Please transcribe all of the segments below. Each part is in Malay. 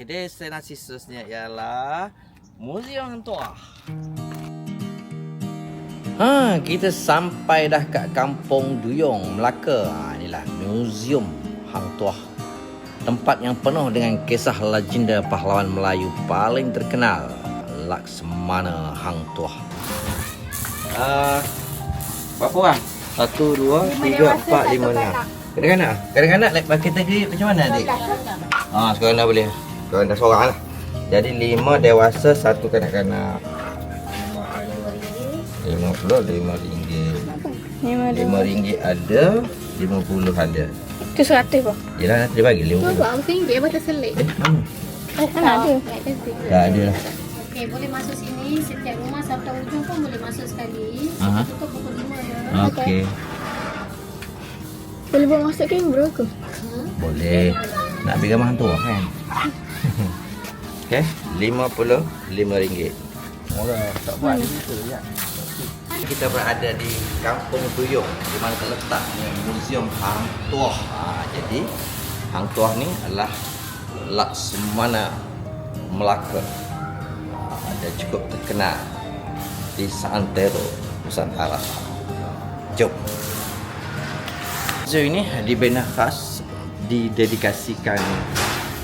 Destinasi seterusnya ialah Museum Hang Tuah. Ha, kita sampai dah kat Kampung Duyung, Melaka. Ha, inilah Museum Hang Tuah. Tempat yang penuh dengan kisah legenda pahlawan Melayu paling terkenal, Laksmana Hang Tuah. Uh, berapa orang? Satu, dua, tiga, empat, lima, enam. Kadang-kadang? Kadang-kadang kategori macam mana adik? Ah, sekarang dah boleh. Sekarang dah seorang lah. Jadi lima dewasa, satu kanak-kanak. Lima puluh, lima ringgit. Lima ringgit ada, lima puluh ada. Tu seratus apa? Yelah nanti dia bagi lima puluh. Buat RM1 apa terselit? Eh, mana? Kan ada. Tak ada lah. Okey, boleh masuk sini. Setiap rumah sampai ujung pun boleh masuk sekali. Aha. Tutup pukul 5 ya. Okey. Boleh buat masuk kamera ke? Boleh. Nak ambil gambar hantu kan? Okey, lima puluh, lima ringgit. Murah, tak buat hmm. itu ya. Kita berada di Kampung Tuyung di mana terletaknya Museum Hang Tuah. Ha, jadi Hang Tuah ni adalah Laksmana Melaka. Ha, dia cukup terkenal di Santero, Nusantara. Jom. Museum ini dibina khas didedikasikan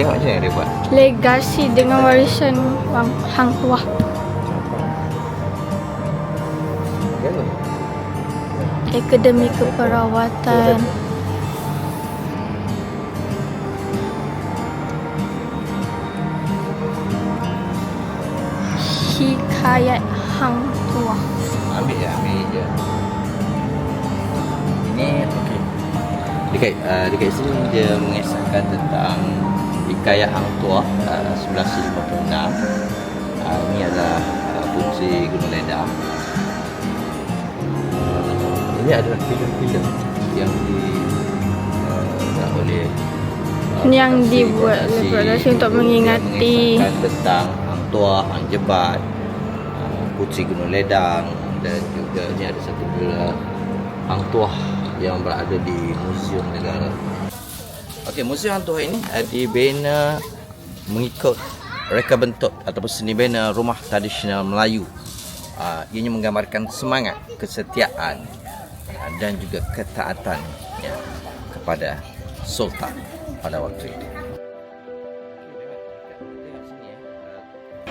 tengok macam mana dia buat. legasi dengan warisan Wang Hang Tuah. Akademi Keperawatan. Hikayat Hang Tuah. Ambil je, ambil je. Ini okey. Dekat uh, dekat sini dia mengisahkan tentang hikayat Hang Tuah uh, 1956. Uh, ini adalah uh, putri Gunung Ledang. Uh, ini adalah filem-filem yang di uh, oleh uh, Yang dibuat oleh produksi untuk mengingati- tentang Hang Tuah, Hang Jebat, uh, Putri Gunung Ledang dan juga ni ada satu pula Hang Tuah yang berada di Museum Negara. Okey, Museum Hang Tuah ini uh, dibina mengikut reka bentuk ataupun seni bina rumah tradisional Melayu. Uh, ianya menggambarkan semangat, kesetiaan uh, dan juga ketaatan ya, kepada Sultan pada waktu itu.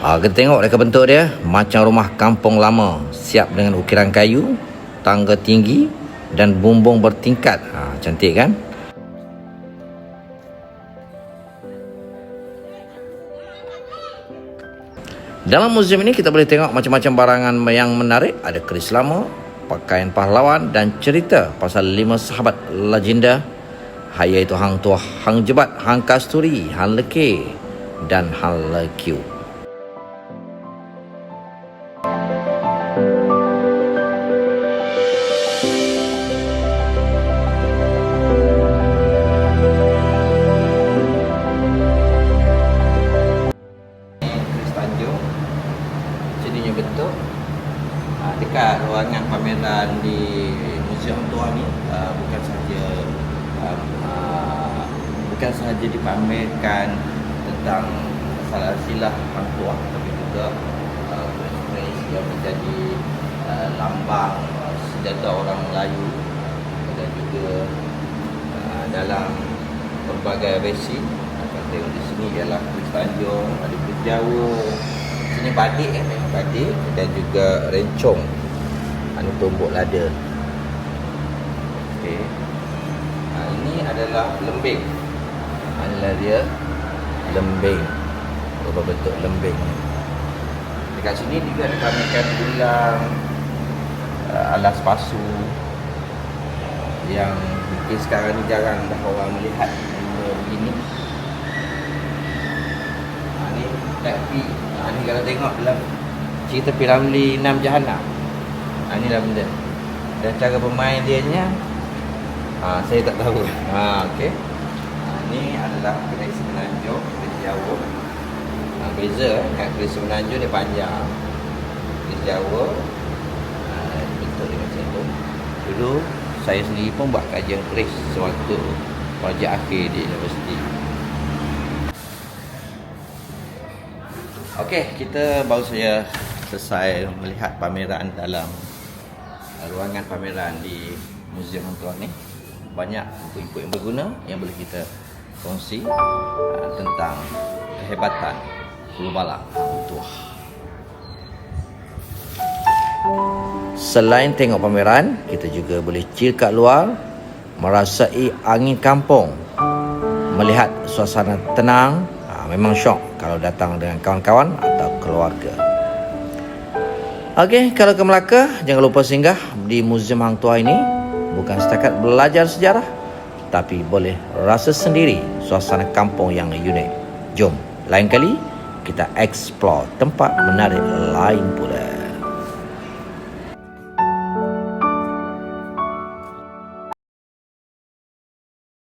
Ah, kita tengok reka bentuk dia macam rumah kampung lama, siap dengan ukiran kayu, tangga tinggi dan bumbung bertingkat. Ha, cantik kan? Dalam museum ini kita boleh tengok macam-macam barangan yang menarik. Ada keris lama, pakaian pahlawan dan cerita pasal lima sahabat legenda iaitu Hang Tuah, Hang Jebat, Hang Kasturi, Hang Leke dan Hang Lekiu. Dekat ruangan pameran di Museum Tua ni uh, Bukan sahaja uh, uh, Bukan sahaja dipamerkan Tentang salah silah Hang Tuah Tapi juga uh, Keris yang menjadi uh, Lambang senjata orang Melayu Dan juga uh, Dalam versi akan tengok di sini ialah kuis Tanjung, ada kuis Jawa. Sini badik eh, badik dan juga rencong. Anu tumbuk lada. Okey. Ha, ini adalah lembing. Inilah dia lembing. Berapa bentuk lembing. Dekat sini juga ada pamerkan ulang uh, alas pasu yang mungkin sekarang ni jarang dah orang melihat benda begini. Ha, ni tapi ha, ni kalau tengok dalam cerita Piramli Enam Jahanam. Ha, ni lah benda. Dan cara bermain dia nya ha, saya tak tahu. Ha, okey. Ha, ni adalah keris semenanjung keris Jawa. Ha, beza eh. Kat keris semenanjung dia panjang. Keris Jawa ha, bentuk dia macam tu. Dulu saya sendiri pun buat kajian keris sewaktu projek akhir di universiti. Okey, kita baru saja selesai melihat pameran dalam ruangan pameran di Muzium Hang Tuah ni. Banyak buku-buku yang berguna yang boleh kita kongsi uh, tentang kehebatan Pulau Balang Hang Tuah. Selain tengok pameran, kita juga boleh chill kat luar, merasai angin kampung, melihat suasana tenang. Ha, memang syok kalau datang dengan kawan-kawan atau keluarga. Okey, kalau ke Melaka, jangan lupa singgah di Muzium Hang Tuah ini. Bukan setakat belajar sejarah, tapi boleh rasa sendiri suasana kampung yang unik. Jom, lain kali kita explore tempat menarik lain pula.